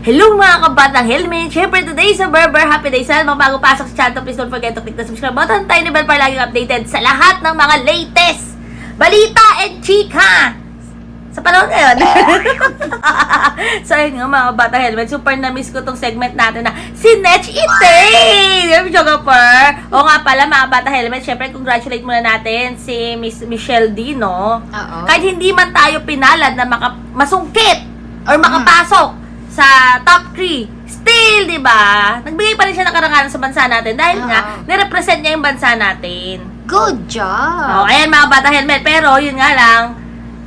Hello mga kabatang helmet! Siyempre today sa Berber Happy Day Sale. Mga bago pasok sa channel, please don't forget to click the subscribe button. Tayo ni Bell para laging updated sa lahat ng mga latest balita and chika sa panahon ngayon. so ayun nga mga kabatang helmet, super na-miss ko tong segment natin na si Netch Ite! Joga per. O nga pala mga kabatang helmet, siyempre congratulate muna natin si Miss Michelle D, no? Oo. Kahit hindi man tayo pinalad na maka, masungkit or makapasok sa top 3, still, di ba? Nagbigay pa rin siya ng karangalan sa bansa natin dahil Oo. nga, nirepresent niya yung bansa natin. Good Oh, job! ayan mga bata helmet. Pero, yun nga lang,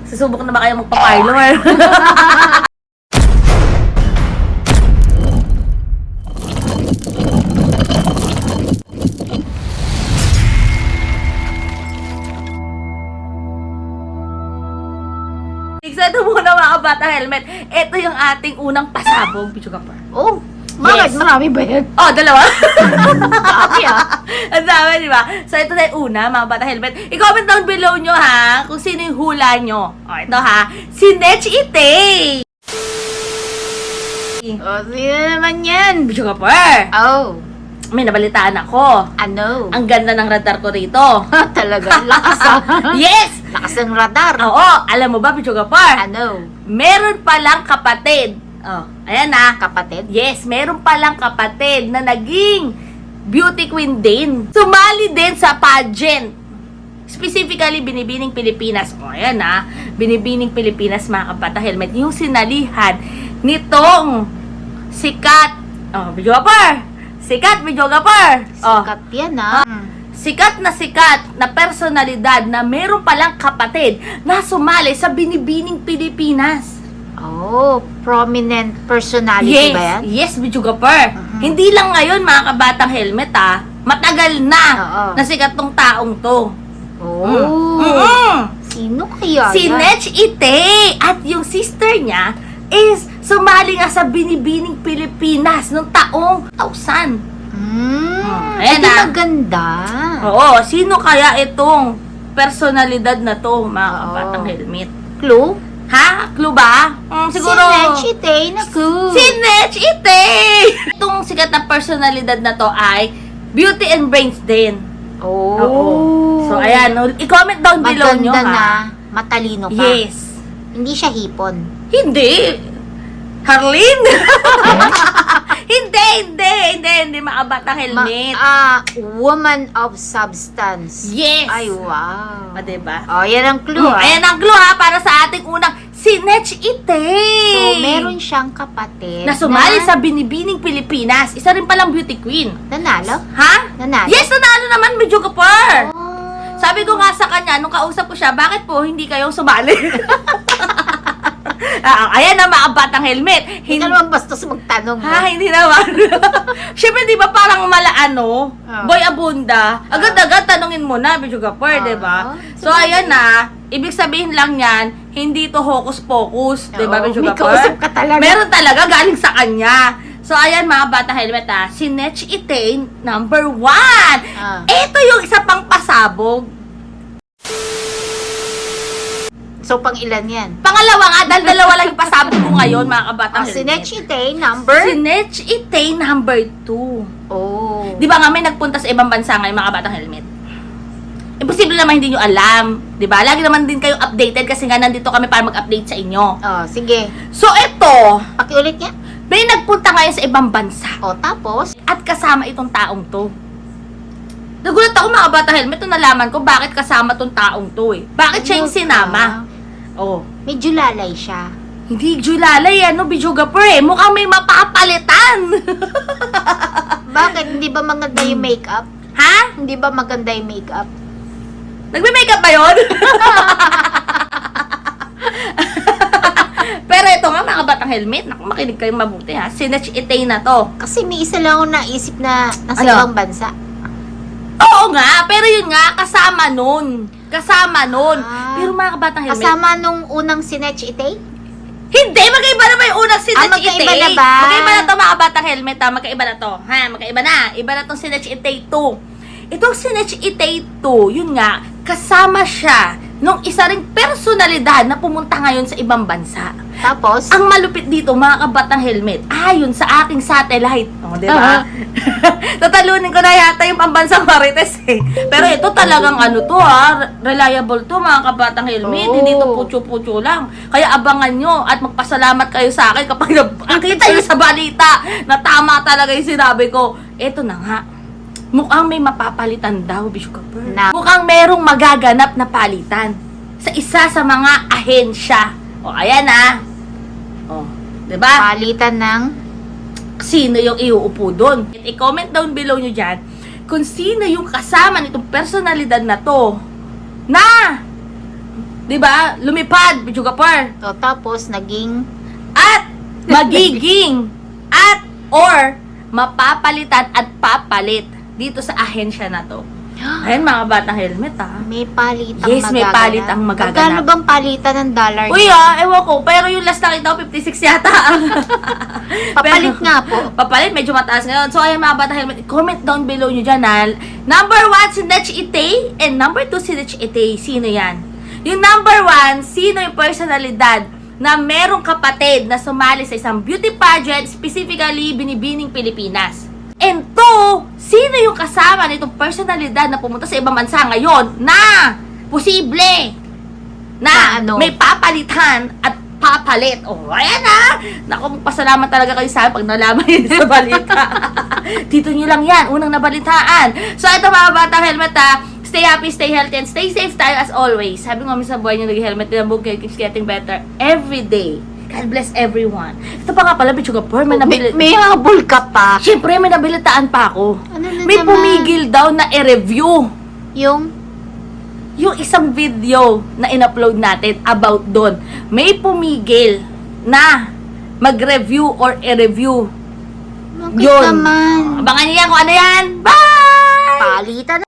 susubok na ba kayo magpa-parlor? Ito muna mga bata helmet. Ito yung ating unang pasabog, Pichu Kapar. Oh, bakit? Yes. Marami ba yan? Oh, dalawa. Dami ah. Ang dami, di ba? So, ito na yung una, mga bata helmet. I-comment down below nyo, ha, kung sino yung hula nyo. O, ito, ha. Si Nech Ite! Oh, sino naman yan? Bicho ka pa. Oh, May nabalitaan ako. ano? Ang ganda ng radar ko rito. Talaga, lakas ah. yes! Lakas ng radar. Oo, alam mo ba, Bicho ka pa? Ano? Meron palang kapatid. Oh, ayan na. Kapatid? Yes, meron palang kapatid na naging beauty queen din. Sumali din sa pageant. Specifically, Binibining Pilipinas. O, ayan na. Binibining Pilipinas, mga kabata helmet. Yung sinalihan nitong sikat. Oh, videographer. Sikat, videographer. Oh, Sikat yan ah. sikat na sikat na personalidad na meron palang kapatid na sumali sa Binibining Pilipinas. Oh, prominent personality Yes, ba yan? yes, videographer. Mhm. Hindi lang ngayon mga kabatang helmet ah. Matagal na Oo. na sikat tong taong to. Oh, Mm. sino kaya Si yan? Nech Ite at yung sister niya is sumali nga sa Binibining Pilipinas noong taong 1000. Mm, Ayan Ayan ah. ganda. Oo, sino kaya itong personalidad na to, mga Oo. kabatang helmet? Clue? Ha? Clue ba? Mm, siguro. Si Nechite na clue. Si Nech Ite! Itong sikat na personalidad na to ay Beauty and Brains din. Oh. Oo. So, ayan. I-comment down below nyo, Maganda ha? na, matalino pa. Yes. Hindi siya hipon. Hindi. Harleen? hindi, hindi, hindi, hindi makabatang Ma- helmet. ah, woman of substance. yes. Ay, wow. O, diba? Oh, yan ang clue. Mm, ah. ayan ang clue ha, para sa ating unang si Nech Ite. So, meron siyang kapatid na sumali sa Binibining Pilipinas. Isa rin palang beauty queen. Nanalo? Ha? Nanalo? Yes, nanalo naman, Medyo Kapar. Oh. Sabi ko nga sa kanya, nung kausap ko siya, bakit po hindi kayo sumali? ah, ayan na mga batang helmet. Hindi ka naman bastos magtanong. Ha, no? hindi naman. Siyempre, di ba parang malaano, Ah. boy abunda, agad-agad tanungin mo na, Medyo Kapar, Ah. di ba? So, ayan na, ibig sabihin lang yan, hindi to hocus pocus, di ba, Oo, Medyo may kausap ka talaga. Meron talaga, galing sa kanya. So, ayan mga bata helmet ha, si Nech Ite, number one. Ah. Ito yung isa pang pasabog. So, pang ilan yan? Pangalawa nga, dahil dalawa lang yung ko ngayon, mga kabatang si helmet. Nechite, number? Si Nech Ite, number two. Oh. Di ba nga may nagpunta sa ibang bansa ngayon, mga kabatang helmet? Imposible naman hindi nyo alam. Di ba? Lagi naman din kayo updated kasi nga nandito kami para mag-update sa inyo. Oh, sige. So, ito, Pakiulit niya. may nagpunta ngayon sa ibang bansa. Oh, tapos? at kasama itong taong to. Nagulat ako mga bata helmet nung nalaman ko bakit kasama tong taong to eh. Bakit siya yung sinama? Oh. Medyo lalay siya. Hindi julalay ano, bijogaper eh. Mukhang may mapapalitan. Bakit? Hindi ba maganda yung makeup? ha? Hindi ba maganda yung makeup? Nagme-makeup ba yun? Pero ito nga mga batang helmet, naku makinig kayong mabuti ha. Sinach itay na to. Kasi may isa lang ako naisip na nasa Ano? ibang bansa. Oo nga, pero yun nga, kasama nun. Kasama nun. Ah. pero mga batang helmet, Kasama nung unang Sinech Ite? Hindi, magkaiba na ba yung unang Sinach Ah, magkaiba Itay? na ba? Magkaiba na to mga batang helmet ha, magkaiba na to. Ha, magkaiba na. Iba na tong Sinach Itay 2. Itong Sinach Itay 2, yun nga, kasama siya nung isa ring personalidad na pumunta ngayon sa ibang bansa. Tapos, Ang malupit dito, mga kabatang helmet, ayon sa aking satellite. O, di ba? Ah. Tatalunin ko na yata yung pambansang marites eh. Pero ito talagang ano to ha, reliable to mga kabatang helmet. Oo. Hindi to putyo-putyo lang. Kaya abangan nyo at magpasalamat kayo sa akin kapag nakita nyo sa balita na tama talaga yung sinabi ko. Ito na nga. Mukhang may mapapalitan daw, Bishop. Na- Mukhang merong magaganap na palitan sa isa sa mga ahensya. O, ayan ah. O, di ba? palitan ng sino yung iuupo doon. I-comment down below nyo dyan kung sino yung kasama nitong personalidad na to na, di ba, lumipad, Bichugapar, o, tapos naging at magiging at or mapapalitan at papalit dito sa ahensya na to. Ayan mga batang helmet ah. may palitang Yes, may magaganap. palit ang magaganap. Magkano bang palitan ng dollar? Uy ah, ewan ko, pero yung last nakita ko 56 yata. Papalit Pero- nga po. Papalit, medyo mataas ngayon. So, ayan mga bata helmet, comment down below nyo dyan ha. Number one, si Nech Ite. And number two, si Nech Ite. Sino yan? Yung number one, sino yung personalidad na merong kapatid na sumali sa isang beauty pageant, specifically Binibining Pilipinas. And two, sino yung kasama nitong personalidad na pumunta sa ibang bansa ngayon na posible na Na ano? may papalitan at papalit. Oh, ayan na! Naku, pasalamat talaga kayo sa akin pag nalaman yun sa balita. Dito nyo lang yan, unang nabalitaan. So, ito mga batang helmet ha, stay happy, stay healthy, and stay safe tayo as always. Sabi nga sa buhay nyo, nag-helmet din ang bukid, keeps getting better every day. God bless everyone. Ito pa nga pala, Bichuga Por, may May, nabili... may habol ka pa. Siyempre, may nabilitaan pa ako. Ano na May naman? pumigil daw na i-review Yung, yung isang video na in-upload natin about doon, may pumigil na mag-review or i-review. bakit Yun. naman? Abangan niyo yan kung ano yan. Bye! Palitan